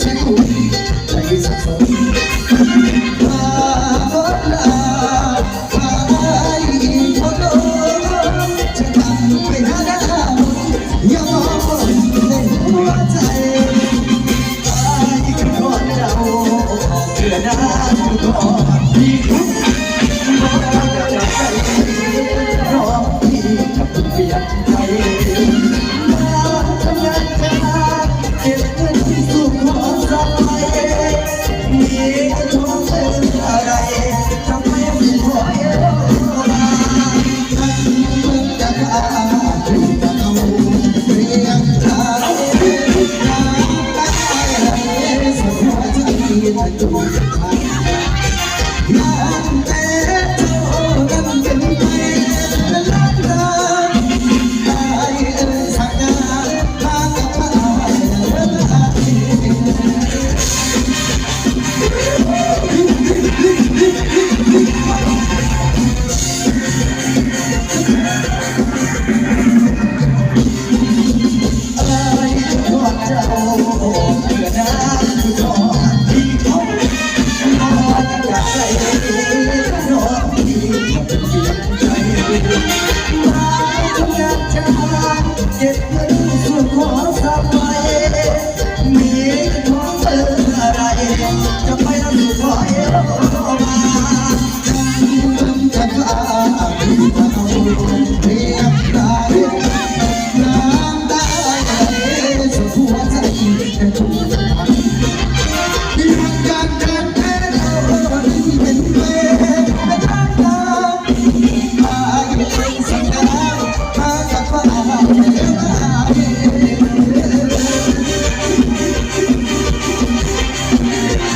ใช้คุยใจ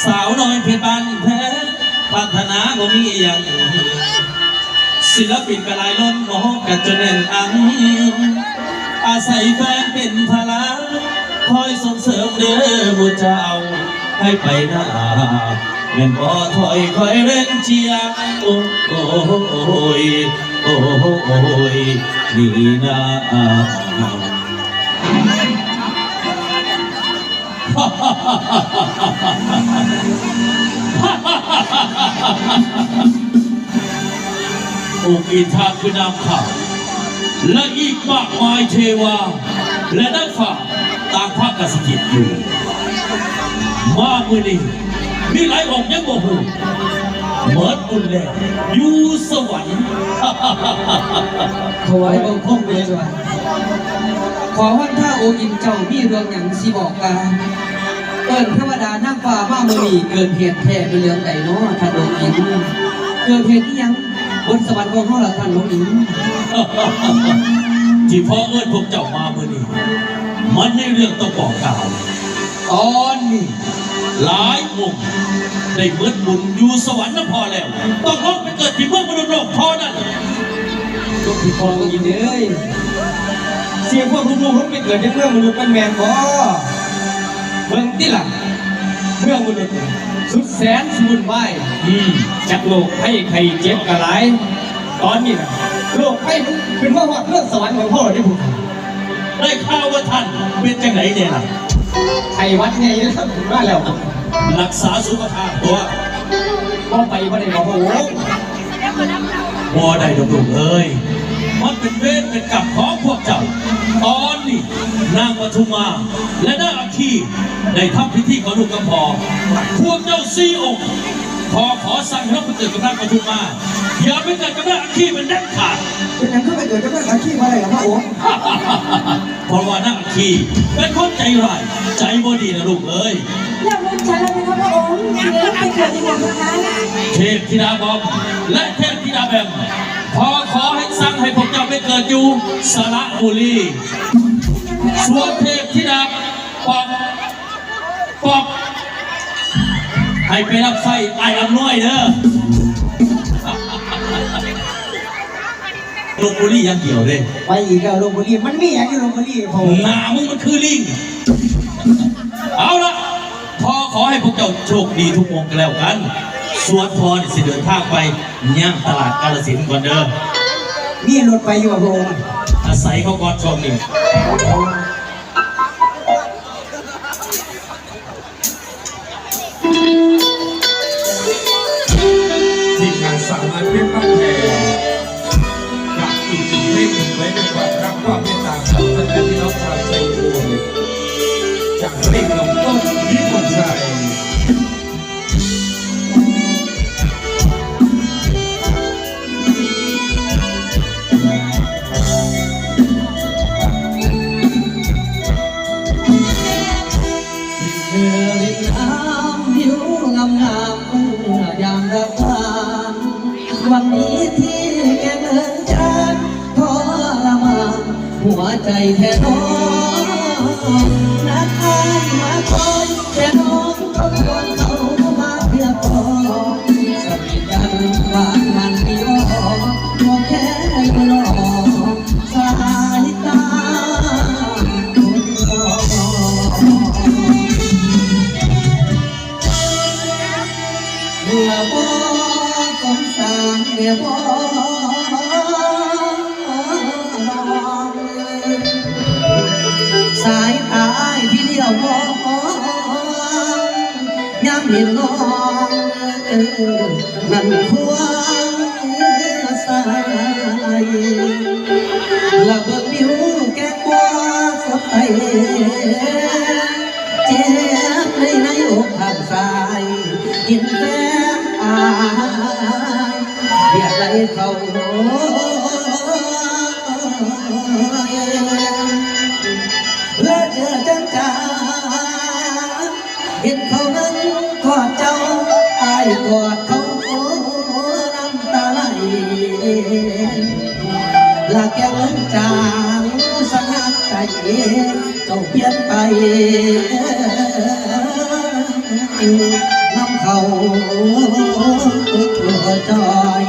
สุดเลยเวลาดีสิสังการสายแล้วและขอวันทาแทนทุกกรรมที่มานั่งฟังเสียงเออเออเออเออฟังสำเนียงลำเพลินสาวน้อยเพชรบ้านแพ้พัฒนาบ่มีอย่างศิลปินกระลายล้นมองกันจนแน่นอังอาศัยแฟนเป็นพลังคอยส่งเสริมเด้อบุญเจ้าให้ไปหน้าแม่นบ่ถอยคอยเร่งเชียร์โอ้โอ้ยโอ้ยนี่นาโอ้กีทาคือนามข่าวและอีกมากมายเทวา และนักฝ่าต่างภาคกสกิจอยู่ มามือนี้มีหลายองค์ยังบ่หูเหมิดบุญแล้วอยู่สวรรค์ถวายบังคมเลยจ้ะขอวันถ้าโออินเจ้ามีเรื่องอย่างสิบอกกา เอิ้นเทวดานั่งฟ้ามามือนีเกินเหตุแท้เป็นเรื่องใดเนาะท่านโออินเกิดเหตุที่ยังบนสวรรค์ของเฮาละท่านโออินที่พ่อเอิ้นพวกเจ้ามามือนีมันในเรื่องต้องบอกกล่าวตอนนี้หลายองค์ได้เมื่อนบุญอยู่สวรรค์นั้นพอแล้ว ต้องลงไปเกิดที่เมืองมนุษย์โลกพอนั้นลูกพี่พอออินเอ้ยเสียงพวกลูกๆลงไปเกิดในเมืองมนุษย์มันแม่นบ่ เบิ่งติล่ะเมืองมนุษย์สุดแสนสมุนไพรอืมจากโลกให้ใครเจ็บกระไรตอนนี้นะโลกให้มันขึ้นมาหอดเรื่องสวรรค์ของพ่อที่ผมได้ข่าวว่าท่านเป็นจังไหนเนี่ยล่ะไทยวัดไงนะครับถึงว่าแล้วรักษาสุขภาพตัวก็ไปว่าได้บอกว่าโอ้บอได้ดอกลูกเอ้ย มันเป็นเวรเป็นกรรมของพวกเจ้า ตอนนี้นางปทุมมาและนางอาคีได้ทำพิธีขอลูกกำพอพวกเจ้าสี่องค์ขอขอสั่งให้เราไปเกิดกับนางปทุมมาอย่าไปเกิดกับนางอาคีเป็นเด็ดขาดเป็นยังขึ้นไปเกิดกับเรื่องอาชีพอะไรกับพระองค์เพราะว่านางอาคีเป็นคนใจร้ายใจบ่ดีนะลูกเอ้ยแล้วลูกฉันล่ะเป็นพระองค์เดี๋ยวไปเกิดยังไงนะคะเทพธิดาบอมและเทพธิดาแบมขอขอให้สั่งให้พวก สระบุรีส่วนเทพธิดาปอบปอบให้ไปรับไฟไอ้อำน้อยเด้อลบบุรีอยังเดียวเลยไปอีกแล้วลงบุรีมันมีอย่างอยู่ลงบุรีผมหนามึงมันคือลิง เอาละพอขอให้พวกเจ้าโชคดีทุกวงกันแล้วกันส่วนพอนี่สิเดินทางไปย่างตลาดกาลสินธุ์ก่อนเด้อ มีรถไปอยู่กับผมอาศัยเขาก่อนช่วงนี้ทีมงานสาวน้อยเพชรบ้งแพงกับอีกหนึ่งเพลงหนึ่งไว้เป็นความ หัวใจแท้น้องนักอายมาคอยแค่น้องต้องควรเขามาเพียบพอสวีกันหวามันไม่ยอมมองแค่ไม่รอสายตาคนรอเมื่อบ่สงสารเมื่อบ่ สายตาที่เดียวมองย้ำเห็นน้องนั่นควงสายละเบิกนิ้วแก้กว่าสดใสเจ็บในในอกข้างซ้ายกินแฟนอายเบียดไหลเขา เจอจังจาเห็นเขานั้นกอดเจ้าอายกอดเขาน้ำตาไหลลาแก้วจางสงัดใจเจ้าเปลี่ยนไปน้ำเขาตัวจอย